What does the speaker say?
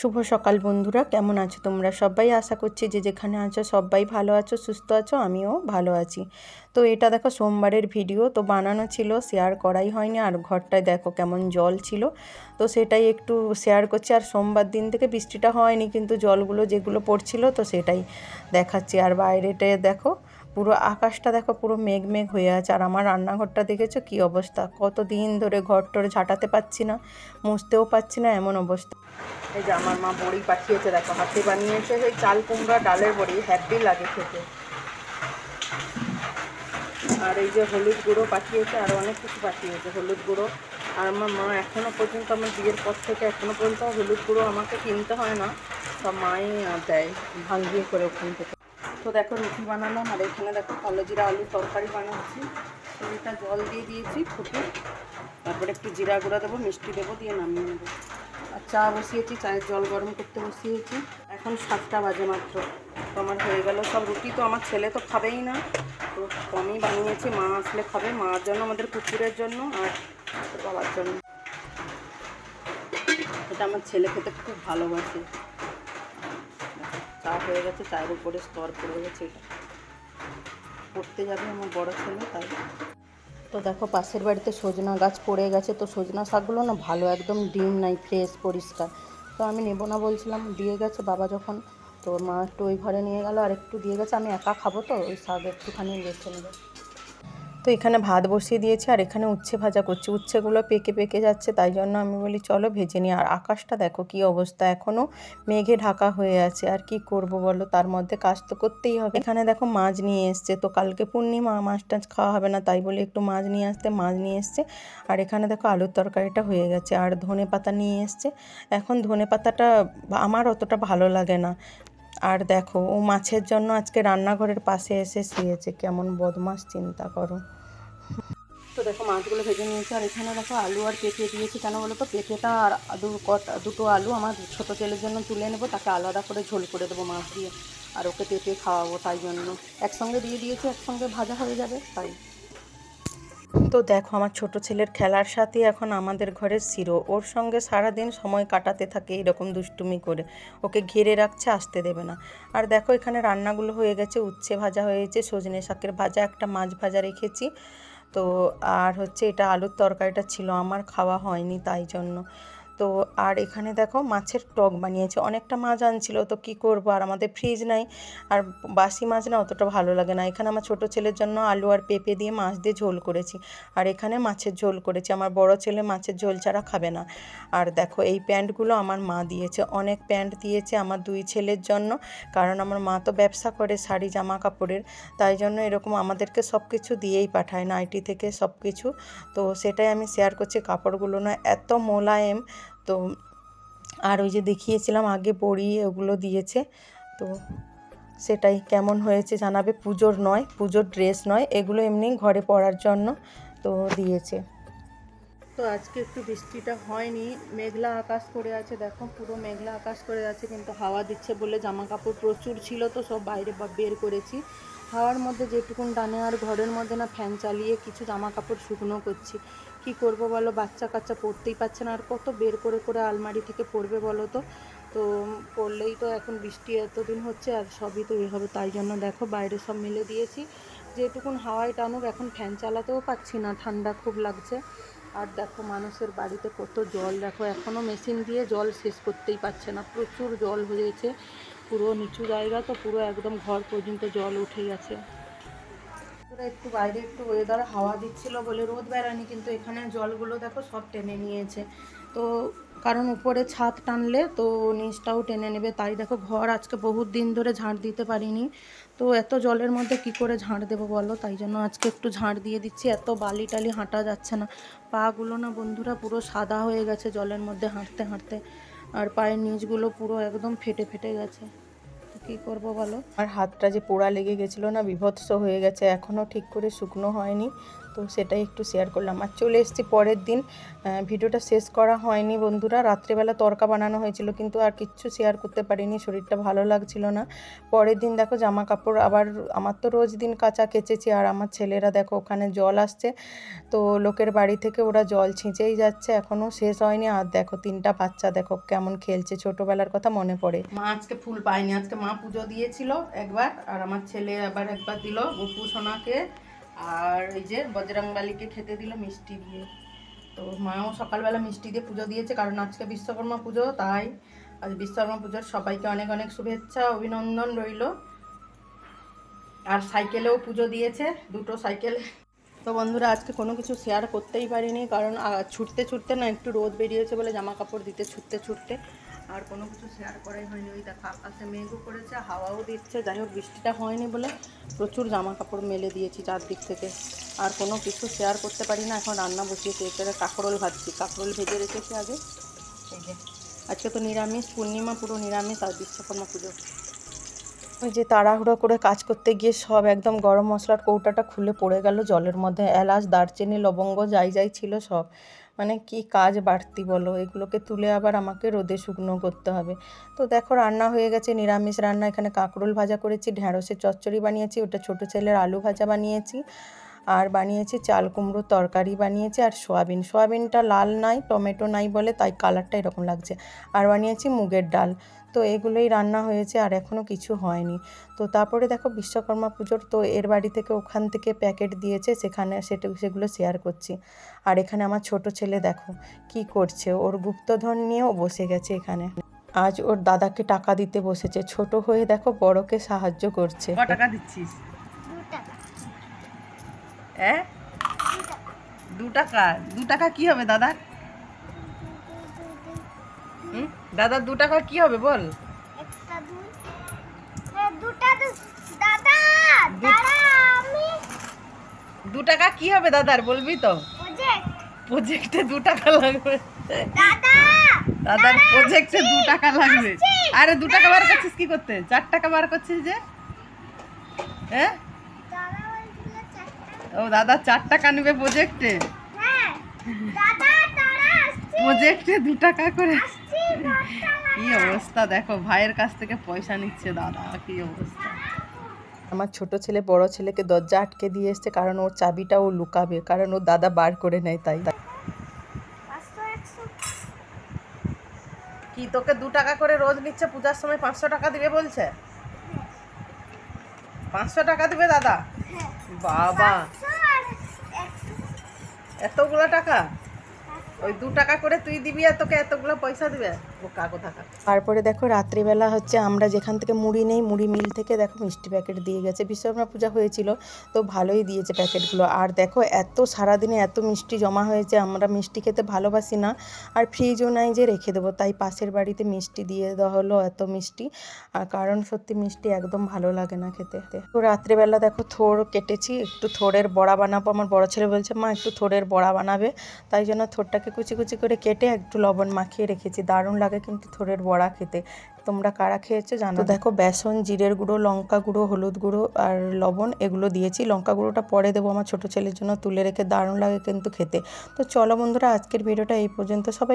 শুভ সকাল বন্ধুরা, কেমন আছো তোমরা? সবাই আশা করছি যে যেখানে আছো সবাই ভালো আছো, সুস্থ আছো, আমিও ভালো আছি। তো এটা দেখো সোমবারের ভিডিও, তো বানানো ছিল, শেয়ার করাই হয়নি, আর ঘরটায় দেখো কেমন জল ছিল। তো সেটাই একটু শেয়ার করছি, আর সোমবার দিন থেকে বৃষ্টিটা হয়নি, কিন্তু জলগুলো যেগুলো পড়ছিল তো সেটাই দেখাচ্ছি। আর বাইরেটায় দেখো পুরো আকাশটা দেখো পুরো মেঘ মেঘ হয়ে আছে। আর আমার রান্নাঘরটা দেখেছ? কি অবস্থা? কত দিন ধরে ঘর টরে ঝাঁটাতে পাচ্ছি না, মুছতেও পাচ্ছি না, এমন অবস্থা। এই যে আমার মা বড়ি পাঠিয়েছে, দেখো, হাতে বানিয়েছে সেই চাল কুমড়া, ডালের বড়ি, হ্যাপি লাগে খেতে। আর এই যে হলুদ গুঁড়ো পাঠিয়েছে, আর অনেক কিছু পাঠিয়েছে, হলুদ গুঁড়ো। আর আমার মা এখনও পর্যন্ত আমার বিয়ের পর থেকে এখনও পর্যন্ত হলুদ গুঁড়ো আমাকে কিনতে হয় না। সব মাই দেয়, ভাঙিয়ে করে ওখান থেকে। তো দেখো রুটি বানালাম, আর এখানে দেখো কালো জিরা আলু তরকারি বানাচ্ছি। রুটিটা জল দিয়ে দিয়েছি ফুটে। তারপরে একটু জিরা গুঁড়া দেবো, মিষ্টি দেবো, দিয়ে নামিয়ে নেব। আর চা বসিয়েছি, চায়ের জল গরম করতে বসিয়েছি। এখন সাতটা বাজে মাত্র, তো আমার হয়ে গেল সব রুটি। তো আমার ছেলে তো খাবেই না, তো কমই বানিয়েছি, মা আসলে খাবে। মার জন্য আমাদের কুকুরের জন্য আর বাবার জন্য। এটা আমার ছেলে খেতে খুব ভালোবাসে। চা হয়ে গেছে চায়ের উপরে স্তর পড়ে গেছে। এটা পড়তে যাবে আমার বড় ছেলে, তাই। তো দেখো, পাশের বাড়িতে সজনা গাছ পড়ে গেছে। তো সজনা শাকগুলো না ভালো, একদম ডিম নাই, ফ্রেশ, পরিষ্কার। তো আমি নেব না বলছিলাম, দিয়ে গেছে বাবা যখন। তো মা একটু ওই ঘরে নিয়ে গেল, আর একটু দিয়ে গেছে, আমি একা খাব তো, ওই শাক একটুখানি বেছে নেব। তো এখানে ভাত বসিয়ে দিয়েছি আর এখানে উচ্ছে ভাজা করছি। উচ্ছেগুলো পেকে পেকে যাচ্ছে, তাই জন্য আমি বলি চলো ভেজে নিই। আর আকাশটা দেখো কি অবস্থা এখনও মেঘে ঢাকা হয়ে আছে। আর কি করব বলো, তার মধ্যে কাজ তো করতেই হবে। এখানে দেখো মাছ নিয়ে এসছে, তো কালকে পূর্ণিমা, মাছ টাছ খাওয়া হবে না, তাই বলে একটু মাছ নিয়ে আসতে, মাছ নিয়ে এসছে। আর এখানে দেখো আলুর তরকারিটা হয়ে গেছে, আর ধনে পাতা নিয়ে এসছে। এখন ধনে পাতাটা আমার অতটা ভালো লাগে না। আর দেখো, ও মাছের জন্য আজকে রান্নাঘরের পাশে এসে শুয়েছে। কেমন বদমাস চিন্তা করো। তো দেখো, মাছগুলো ভেজে নিয়েছি, আর এখানে দেখো আলু আর পেঁপে দিয়েছি। কেন বলো তো? পেঁপেটা আর দু কটা, দুটো আলু আমার ছোটো ছেলের জন্য তুলে নেব, তাকে আলাদা করে ঝোল করে দেবো মাছ দিয়ে। আর ওকে পেঁপে খাওয়াবো, তাই জন্য। একসঙ্গে দিয়ে দিয়েছি, একসঙ্গে ভাজা হয়ে যাবে, তাই। তো দেখো, আমার ছোট ছেলের খেলার সাথে এখন আমাদের ঘরের সিরো ওর সঙ্গে সারাদিন সময় কাটাতে থাকে এরকম দুষ্টুমি করে। ওকে ঘিরে রাখছে, আসতে দেবে না। আর দেখো, এখানে রান্নাগুলো হয়ে গেছে, উচ্ছে ভাজা হয়েছে, সজনে শাকের ভাজা, একটা মাছ ভাজা রেখেছি। তো আর হচ্ছে এটা আলুর তরকারিটা ছিল, আমার খাওয়া হয়নি তাই জন্য। তো আর এখানে দেখো মাছের টক বানিয়েছে। অনেকটা মাছ আনছিল, তো কি করব? আর আমাদের ফ্রিজ নাই, আর বাসি মাছ না অতটা ভালো লাগে না। এখানে আমার ছোট ছেলের জন্য আলু আর পেঁপে দিয়ে মাছ দিয়ে ঝোল করেছি, আর এখানে মাছের ঝোল করেছি। আমার বড় ছেলে মাছের ঝোল ছাড়া খাবে না। আর দেখো এই প্যান্টগুলো আমার মা দিয়েছে, অনেক প্যান্ট দিয়েছে আমার দুই ছেলের জন্য, কারণ আমার মা তো ব্যবসা করে শাড়ি, জামা কাপড়ের, তাই জন্য এরকম আমাদেরকে সব কিছু দিয়েই পাঠায়, নাইটি থেকে সব কিছু তো সেটাই আমি শেয়ার করছি, কাপড়গুলো না এত মোলায়েম তো আর ওই যে দেখিয়েছিলাম আগে বড়ি ওগুলো দিয়েছে। তো সেটাই কেমন হয়েছে জানাবে। পুজোর নয়, পুজোর ড্রেস নয়, এগুলো এমনি ঘরে পরার জন্য তো দিয়েছে। তো আজকে একটু বৃষ্টিটা হয়নি, মেঘলা আকাশ করে আছে, দেখো পুরো মেঘলা আকাশ করে আছে, কিন্তু হাওয়া দিচ্ছে বলে জামা কাপড় প্রচুর ছিল তো, সব বাইরে বের করেছি। হাওয়ার মধ্যে যেটুকুন টানে আর ঘরের মধ্যে না, ফ্যান চালিয়ে কিছু জামা কাপড় শুকনো করছি। কি করব বলো? বাচ্চা কাচ্চা পড়তেই পারছে না। আর কত বের করে করে আলমারি থেকে পড়বে বলো তো? তো পড়লেই তো এখন বৃষ্টি এতদিন হচ্ছে আর সবই তো হবে। তাই জন্য দেখো বাইরে সব মিলে দিয়েছি। যেটুকুন হাওয়ায় টানুক, এখন ফ্যান চালাতেও পাচ্ছি না। ঠান্ডা খুব লাগছে। আর দেখো মানুষের বাড়িতে কত জল। দেখো এখনও মেশিন দিয়ে জল শেষ করতেই পারছে না। প্রচুর জল হয়েছে। পুরো নিচু জায়গা তো পুরো একদম ঘর পর্যন্ত জল উঠে গেছে একটু বাইরে একটু ওয়েদার হাওয়া দিচ্ছিল বলে রোদ বেড়ানি কিন্তু এখানে জলগুলো দেখো সব টেনে নিয়েছে। তো কারণ উপরে ছাদ টানলে তো নিচটাও টেনে নেবে, তাই দেখো ঘর আজকে বহুত দিন ধরে ঝাঁট দিতে পারিনি। তো এত জলের মধ্যে কি করে ঝাঁট দেবো বলো? তাই জন্য আজকে একটু ঝাঁট দিয়ে দিচ্ছি, এত বালি টালি হাঁটা যাচ্ছে না। পাগুলো না বন্ধুরা পুরো সাদা হয়ে গেছে জলের মধ্যে হাঁটতে হাঁটতে, আর পায়ের নিচগুলো পুরো একদম ফেটে ফেটে গেছে। কী করব বলো? আর হাতটা যে পোড়া লেগে গেছিল না, বিভৎস হয়ে গেছে এখনও ঠিক করে শুকনো হয়নি। তো সেটাই একটু শেয়ার করলাম। আর চলে এসেছি পরের দিন। ভিডিওটা শেষ করা হয়নি বন্ধুরা। রাত্রেবেলা তরকা বানানো হয়েছিল, কিন্তু আর কিচ্ছু শেয়ার করতে পারিনি। শরীরটা ভালো লাগছিল না। পরের দিন দেখো জামা কাপড় আবার, আমার তো রোজ দিন কাঁচা কেচেছি। আর আমার ছেলেরা দেখো ওখানে জল আসছে। তো লোকের বাড়ি থেকে ওরা জল ছিঁচেই যাচ্ছে। এখনও শেষ হয়নি। আর দেখো তিনটা বাচ্চা দেখো কেমন খেলছে। ছোটোবেলার কথা মনে পড়ে। মা আজকে ফুল পায়নি। আজকে মা পুজো দিয়েছিল একবার। আর আমার ছেলে আবার একবার দিল। গপু আর ওই যে বজরংবালিকে খেতে দিল মিষ্টি দিয়ে। তো মাও সকালবেলা মিষ্টি দিয়ে পুজো দিয়েছে, কারণ আজকে বিশ্বকর্মা পুজো, তাই আজ বিশ্বকর্মা পুজোর সবাইকে অনেক অনেক শুভেচ্ছা, অভিনন্দন রইল। আর সাইকেলেও পুজো দিয়েছে, দুটো সাইকেল। তো বন্ধুরা, আজকে কোনো কিছু শেয়ার করতেই পারিনি, কারণ ছুটতে ছুটতে না একটু রোদ বেরিয়েছে বলে জামা কাপড় দিতে ছুটতে ছুটতে। আর কোনো কিছু শেয়ার করাই হয়নি। ওই দেখো আকাশে মেঘও করেছে হাওয়াও দিচ্ছে। যাই হোক বৃষ্টিটা হয়নি বলে প্রচুর জামা কাপড় মেলে দিয়েছি চারদিক থেকে। আর কোনো কিছু শেয়ার করতে পারি না এখন রান্না বসিয়েছি এছাড়া কাঁকরোল ভাজছি। কাঁকরোল ভেজে রেখেছি আগে। এই যে। আজকে তো নিরামিষ পূর্ণিমা পুরো নিরামিষ আর বিশ্বকর্মা পুজো। ওই যে তাড়াহুড়ো করে কাজ করতে গিয়ে সব একদম গরম মশলার কৌটাটা খুলে পড়ে গেল জলের মধ্যে। এলাচ, দারচিনি, লবঙ্গ, যাই যাই ছিল সব। মানে কি কাজ বাড়তি বলো? এগুলোকে তুলে আবার আমাকে রোদে শুকনো করতে হবে। তো দেখো রান্না হয়ে গেছে, নিরামিষ রান্না। এখানে কাঁকরোল ভাজা করেছি, ঢ্যাঁড়সের চচ্চড়ি বানিয়েছি, ওটা ছোটো ছেলের আলু ভাজা বানিয়েছি, আর বানিয়েছি চাল কুমড়ো তরকারি বানিয়েছি, আর সোয়াবিন। সোয়াবিনটা লাল নাই, টমেটো নাই বলে, তাই কালারটা এরকম লাগছে। আর বানিয়েছি মুগের ডাল। তো এগুলোই রান্না হয়েছে আর এখনও কিছু হয়নি। তো তারপরে দেখো বিশ্বকর্মা পুজোর তো এর বাড়ি থেকে ওখান থেকে প্যাকেট দিয়েছে সেখানে সেটা সেগুলো শেয়ার করছি। আর এখানে আমার ছোট ছেলে দেখো কি করছে ওর গুপ্তধন নিয়েও বসে গেছে এখানে। আজ ওর দাদাকে টাকা দিতে বসেছে ছোট হয়ে দেখো বড়কে সাহায্য করছে। টাকা দিচ্ছিস? হ্যাঁ দু টাকা দু টাকা কি হবে দাদার? দাদার দু টাকা কি হবে বল? হ্যাঁ, দু- দাদা দাদা টাকা কি হবে দাদার বলবি তো? প্রজেক্ট দু টাকা লাগবে। দাদার প্রজেক্টে দু টাকা লাগবে। আরে দু টাকা বার করছিস কি করতে? চার টাকা বার করছিস যে? হ্যাঁ দাদা ও দাদা চার টাকা নেবে প্রজেক্টে হ্যাঁ দাদা প্রজেক্টে দু টাকা করে কি অবস্থা? দেখো, ভাইয়ের কাছ থেকে পয়সা নিচ্ছে দাদা, কি অবস্থা? আমার ছোট ছেলে বড় ছেলেকে দরজা আটকে দিয়ে এসছে, কারণ ওর চাবিটা ও লুকাবে, কারণ ওর দাদা বার করে নেয় তাই। কি, তোকে দু টাকা করে রোজ নিচ্ছে, পূজার সময় পাঁচশো টাকা দিবে বলছে? পাঁচশো টাকা দিবে দাদা? বাবা। এতগুলো টাকা? ওই দু টাকা করে তুই দিবি আর তোকে এতগুলো পয়সা দিবে? তারপরে দেখো রাত্রিবেলা হচ্ছে আমরা যেখান থেকে মুড়ি নেই, মুড়ি মিল থেকে দেখো মিষ্টি প্যাকেট দিয়ে গেছে। বিশ্বকর্মা পূজা হয়েছিল, তো ভালোই দিয়েছে প্যাকেটগুলো। আর দেখো এত সারাদিনে এত মিষ্টি জমা হয়েছে, আমরা মিষ্টি খেতে ভালোবাসি না। আর ফ্রিজও নাই যে রেখে দেবো, তাই পাশের বাড়িতে মিষ্টি দিয়ে দেওয়া হলো এত মিষ্টি। আর কারণ সত্যি মিষ্টি একদম ভালো লাগে না খেতে। তো রাত্রিবেলা দেখো থোর কেটেছি, একটু থোড়ের বড়া বানাবো। আমার বড় ছেলে বলছে, মা, একটু থোড়ের বড়া বানাবে। তাই জন্য থোরটাকে কুচি কুচি করে কেটে একটু লবণ মাখিয়ে রেখেছি, দারুণ লাগে কিন্তু থোরের বড়া খেতে। তোমরা কারা খেয়েছো জানো? দেখো, বেসন, জিরের গুঁড়ো, লঙ্কা গুঁড়ো, হলুদ গুঁড়ো আর লবণ এগুলো দিয়েছি। লঙ্কা গুঁড়োটা পরে দেবো আমার ছোট ছেলের জন্য, তুলে রেখে দারুণ লাগে কিন্তু খেতে। তো চলো বন্ধুরা, আজকের ভিডিওটা এই পর্যন্ত। সবাই